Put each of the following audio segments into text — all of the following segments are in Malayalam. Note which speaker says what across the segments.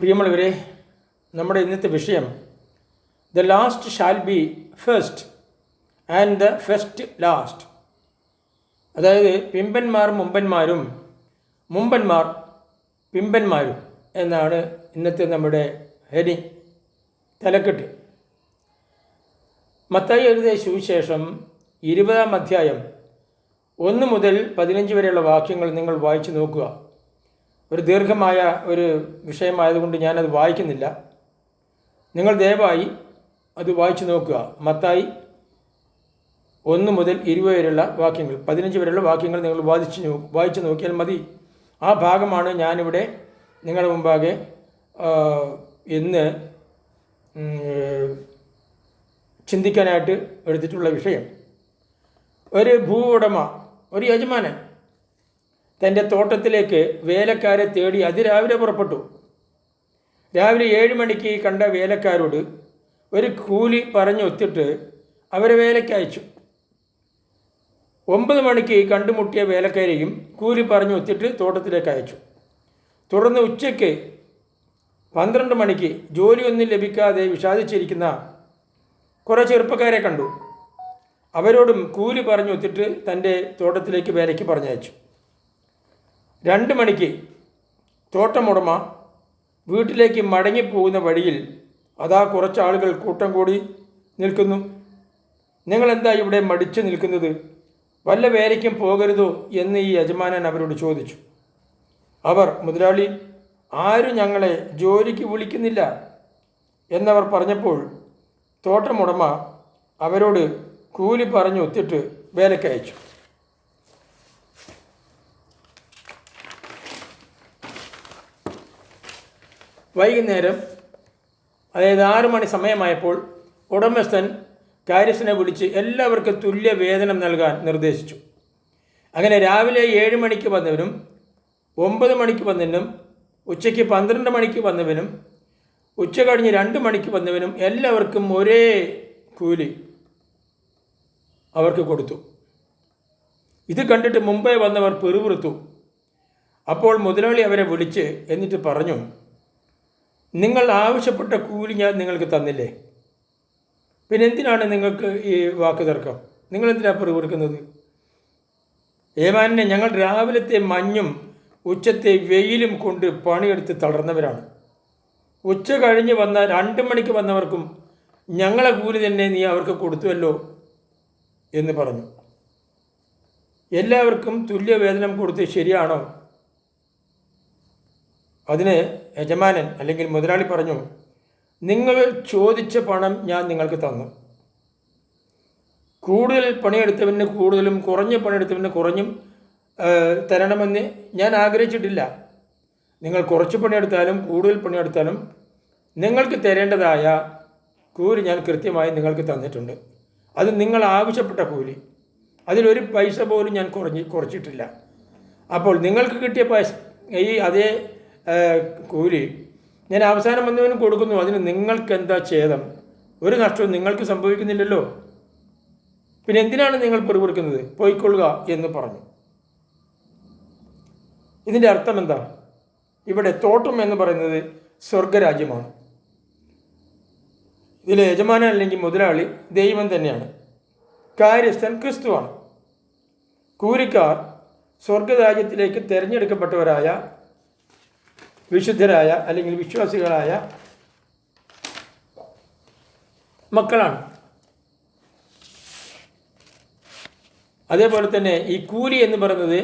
Speaker 1: പ്രിയമുള്ളവരെ നമ്മുടെ ഇന്നത്തെ വിഷയം the last shall be first and the first last അതായത് പിമ്പന്മാർ മുമ്പന്മാരും മുമ്പന്മാർ പിമ്പന്മാരും എന്നാണ് ഇന്നത്തെ നമ്മുടെ ഹരി തലക്കെട്ട്. മത്തായി എഴുതിയ സുവിശേഷം ഇരുപതാം അധ്യായം ഒന്ന് മുതൽ പതിനഞ്ച് വരെയുള്ള വാക്യങ്ങൾ നിങ്ങൾ വായിച്ചു നോക്കുക. ഒരു ദീർഘമായ ഒരു വിഷയമായതുകൊണ്ട് ഞാനത് വായിക്കുന്നില്ല. നിങ്ങൾ ദയവായി അത് വായിച്ചു നോക്കുക. മത്തായി ഒന്ന് മുതൽ ഇരുപത് വരെയുള്ള വാക്യങ്ങൾ പതിനഞ്ച് വരെയുള്ള വാക്യങ്ങൾ നിങ്ങൾ വാദിച്ച് നോ വായിച്ചു നോക്കിയാൽ മതി. ആ ഭാഗമാണ് ഞാനിവിടെ നിങ്ങളുടെ മുമ്പാകെ എന്ന് ചിന്തിക്കാനായിട്ട് എടുത്തിട്ടുള്ള വിഷയം. ഒരു ഭൂ ഉടമ ഒരു യജമാനൻ തന്റെ തോട്ടത്തിലേക്ക് വേലക്കാരെ തേടി അതിരാവിലെ പുറപ്പെട്ടു. രാവിലെ ഏഴ് മണിക്ക് കണ്ട വേലക്കാരോട് ഒരു കൂലി പറഞ്ഞു ഒത്തിട്ട് അവരെ വേലയ്ക്ക് അയച്ചു. ഒമ്പത് മണിക്ക് കണ്ടുമുട്ടിയ വേലക്കാരെയും കൂലി പറഞ്ഞു ഒത്തിട്ട് തോട്ടത്തിലേക്ക് അയച്ചു. തുടർന്ന് ഉച്ചയ്ക്ക് പന്ത്രണ്ട് മണിക്ക് ജോലിയൊന്നും ലഭിക്കാതെ വിഷാദിച്ചിരിക്കുന്ന കുറേ ചെറുപ്പക്കാരെ കണ്ടു. അവരോടും കൂലി പറഞ്ഞു ഒത്തിട്ട് തന്റെ തോട്ടത്തിലേക്ക് വേലയ്ക്ക് പറഞ്ഞയച്ചു. രണ്ട് മണിക്ക് തോട്ടമുടമ വീട്ടിലേക്ക് മടങ്ങിപ്പോകുന്ന വഴിയിൽ അതാ കുറച്ചാളുകൾ കൂട്ടം കൂടി നിൽക്കുന്നു. നിങ്ങളെന്താ ഇവിടെ മടിച്ചു നിൽക്കുന്നത്? വല്ല വേലയ്ക്കും പോകരുതോ എന്ന് ഈ യജമാനൻ അവരോട് ചോദിച്ചു. അവർ മുതലാളി ആരും ഞങ്ങളെ ജോലിക്ക് വിളിക്കുന്നില്ല എന്നവർ പറഞ്ഞപ്പോൾ തോട്ടമുടമ അവരോട് കൂലി പറഞ്ഞു ഒത്തിട്ട് വേലയ്ക്ക് വൈകുന്നേരം അതായത് ആറു മണി സമയമായപ്പോൾ ഉടമസ്ഥൻ കാര്യസ്ഥനെ വിളിച്ച് എല്ലാവർക്കും തുല്യ വേതനം നൽകാൻ നിർദ്ദേശിച്ചു. അങ്ങനെ രാവിലെ ഏഴ് മണിക്ക് വന്നവനും ഒമ്പത് മണിക്ക് വന്നവനും ഉച്ചയ്ക്ക് പന്ത്രണ്ട് മണിക്ക് വന്നവനും ഉച്ച കഴിഞ്ഞ് രണ്ട് മണിക്ക് വന്നവനും എല്ലാവർക്കും ഒരേ കൂലി അവർക്ക് കൊടുത്തു. ഇത് കണ്ടിട്ട് മുംബൈ വന്നവർ പെറുപിറുത്തു. അപ്പോൾ മുതലാളി അവരെ വിളിച്ച് എന്നിട്ട് പറഞ്ഞു നിങ്ങൾ ആവശ്യപ്പെട്ട കൂലി ഞാൻ നിങ്ങൾക്ക് തന്നില്ലേ? പിന്നെ എന്തിനാണ് നിങ്ങൾക്ക് ഈ വാക്ക് തർക്കം? നിങ്ങൾ എന്തിനാണ് പിറുപിറുക്കുന്നത് ഏമാനെ ഞങ്ങൾ രാവിലത്തെ മഞ്ഞും ഉച്ചത്തെ വെയിലും കൊണ്ട് പണിയെടുത്ത് തളർന്നവരാണ്. ഉച്ച കഴിഞ്ഞ് വന്ന രണ്ട് മണിക്ക് വന്നവർക്കും ഞങ്ങളെ കൂലി തന്നെ നീ അവർക്ക് കൊടുത്തുവല്ലോ എന്ന് പറഞ്ഞു. എല്ലാവർക്കും തുല്യ വേതനം കൊടുത്ത് ശരിയാണോ? അതിന് യജമാനൻ അല്ലെങ്കിൽ മുതലാളി പറഞ്ഞു നിങ്ങൾ ചോദിച്ച പണം ഞാൻ നിങ്ങൾക്ക് തന്നു. കൂടുതൽ പണിയെടുത്തവന് കൂടുതലും കുറഞ്ഞ പണിയെടുത്തവന് കുറഞ്ഞും തരണമെന്ന് ഞാൻ ആഗ്രഹിച്ചിട്ടില്ല. നിങ്ങൾ കുറച്ച് പണിയെടുത്താലും കൂടുതൽ പണിയെടുത്താലും നിങ്ങൾക്ക് തരേണ്ടതായ കൂലി ഞാൻ കൃത്യമായി നിങ്ങൾക്ക് തന്നിട്ടുണ്ട്. അത് നിങ്ങൾ ആവശ്യപ്പെട്ട കൂലി. അതിലൊരു പൈസ പോലും ഞാൻ കുറഞ്ഞ് കുറച്ചിട്ടില്ല. അപ്പോൾ നിങ്ങൾക്ക് കിട്ടിയ പൈസ ഈ അതേ കൂലി. ഞാൻ അവസാനം വന്നവന് കൊടുക്കുന്നു. അതിന് നിങ്ങൾക്ക് എന്താ ഛേദം? ഒരു നഷ്ടവും നിങ്ങൾക്ക് സംഭവിക്കുന്നില്ലല്ലോ. പിന്നെ എന്തിനാണ് നിങ്ങൾ പിറുപിറുക്കുന്നത്? പോയിക്കൊള്ളുക എന്ന് പറഞ്ഞു. ഇതിന്റെ അർത്ഥം എന്താ? ഇവിടെ തോട്ടം എന്ന് പറയുന്നത് സ്വർഗരാജ്യമാണ്. ഇതിലെ യജമാനൻ അല്ലെങ്കിൽ മുതലാളി ദൈവം തന്നെയാണ്. കാര്യസ്ഥൻ ക്രിസ്തുവാണ്. കൂലിക്കാർ സ്വർഗരാജ്യത്തിലേക്ക് തിരഞ്ഞെടുക്കപ്പെട്ടവരായ വിശുദ്ധരായ അല്ലെങ്കിൽ വിശ്വാസികളായ മക്കളാണ്. അതേപോലെ തന്നെ ഈ കൂലി എന്ന് പറയുന്നത്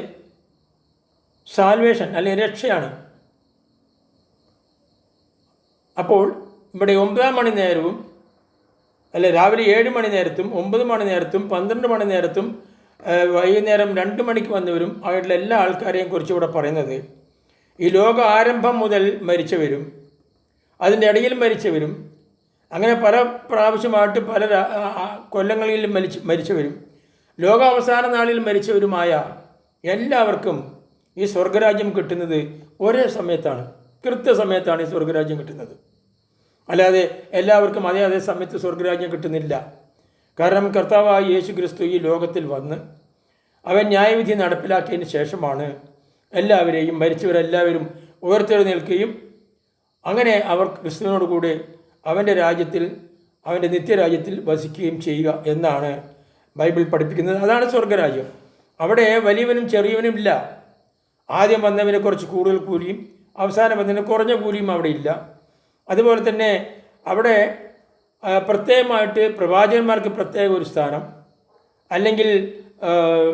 Speaker 1: സാൽവേഷൻ അല്ലെങ്കിൽ രക്ഷയാണ്. അപ്പോൾ ഇവിടെ ഒമ്പതാം മണി നേരവും അല്ലെ രാവിലെ ഏഴ് മണി നേരത്തും ഒമ്പത് മണി നേരത്തും പന്ത്രണ്ട് മണി നേരത്തും വൈകുന്നേരം രണ്ട് മണിക്ക് വന്നവരും ആയിട്ടുള്ള എല്ലാ ആൾക്കാരെയും കുറിച്ച് ഇവിടെ പറയുന്നത് ഈ ലോക ആരംഭം മുതൽ മരിച്ചവരും അതിന്റെ ഇടയിൽ മരിച്ചവരും അങ്ങനെ പല പ്രാവശ്യമായിട്ട് പല കൊല്ലങ്ങളിൽ മരിച്ച് മരിച്ചവരും ലോകാവസാന നാളിൽ മരിച്ചവരുമായ എല്ലാവർക്കും ഈ സ്വർഗരാജ്യം കിട്ടുന്നത് ഒരേ സമയത്താണ് കൃത്യസമയത്താണ് ഈ സ്വർഗരാജ്യം കിട്ടുന്നത്. അല്ലാതെ എല്ലാവർക്കും അതേ അതേ സമയത്ത് സ്വർഗരാജ്യം കിട്ടുന്നില്ല. കാരണം കർത്താവായ യേശു ക്രിസ്തു ഈ ലോകത്തിൽ വന്ന് അവൻ ന്യായവിധി നടപ്പിലാക്കിയതിന് ശേഷമാണ് എല്ലാവരെയും മരിച്ചവരെല്ലാവരും ഉയർത്തെഴുന്നേൽക്കുകയും അങ്ങനെ അവർ ക്രിസ്തുവിനോട് കൂടെ അവന്റെ രാജ്യത്തിൽ അവന്റെ നിത്യരാജ്യത്തിൽ വസിക്കുകയും ചെയ്യുക എന്നാണ് ബൈബിൾ പഠിപ്പിക്കുന്നത്. അതാണ് സ്വർഗരാജ്യം അവിടെ വലിയവനും ചെറിയവനും ഇല്ല. ആദ്യം വന്നവനെ കുറച്ച് കൂടുതൽ കൂലിയും അവസാനം വന്നതിന് കുറഞ്ഞ കൂലിയും അവിടെ ഇല്ല. അതുപോലെ തന്നെ അവിടെ പ്രത്യേകമായിട്ട് പ്രവാചകന്മാർക്ക് പ്രത്യേക ഒരു സ്ഥാനം അല്ലെങ്കിൽ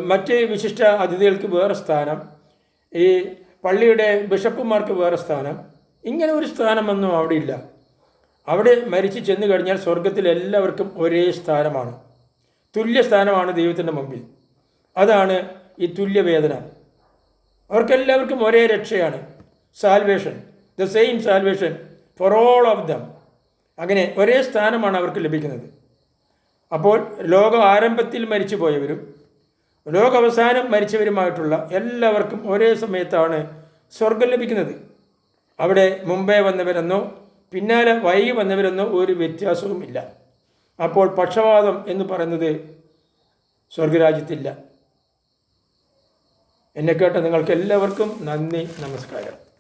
Speaker 1: മറ്റ് വിശിഷ്ട അതിഥികൾക്ക് വേറെ സ്ഥാനം ഈ പള്ളിയുടെ ബിഷപ്പുമാർക്ക് വേറെ സ്ഥാനം. ഇങ്ങനെ ഒരു സ്ഥാനമൊന്നും അവിടെ ഇല്ല. അവിടെ മരിച്ചു ചെന്നു കഴിഞ്ഞാൽ സ്വർഗത്തിൽ എല്ലാവർക്കും ഒരേ സ്ഥാനമാണ്. തുല്യ സ്ഥാനമാണ് ദൈവത്തിന്റെ മുമ്പിൽ. അതാണ് ഈ തുല്യവേദന. അവർക്കെല്ലാവർക്കും ഒരേ രക്ഷയാണ്. Salvation the same salvation for all of them അങ്ങനെ ഒരേ സ്ഥാനമാണ് അവർക്ക് ലഭിക്കുന്നത്. അപ്പോൾ ലോക ആരംഭത്തിൽ മരിച്ചു പോയവരും ലോകാവസാനം മരിച്ചവരുമായിട്ടുള്ള എല്ലാവർക്കും ഒരേ സമയത്താണ് സ്വർഗം ലഭിക്കുന്നത്. അവിടെ മുമ്പേ വന്നവരെന്നോ പിന്നാലെ വൈകി വന്നവരെന്നോ ഒരു വ്യത്യാസവുമില്ല. അപ്പോൾ പക്ഷപാതം എന്ന് പറയുന്നത് സ്വർഗരാജ്യത്തില്ല. എന്നെ കേട്ട നിങ്ങൾക്ക് എല്ലാവർക്കും നന്ദി നമസ്കാരം.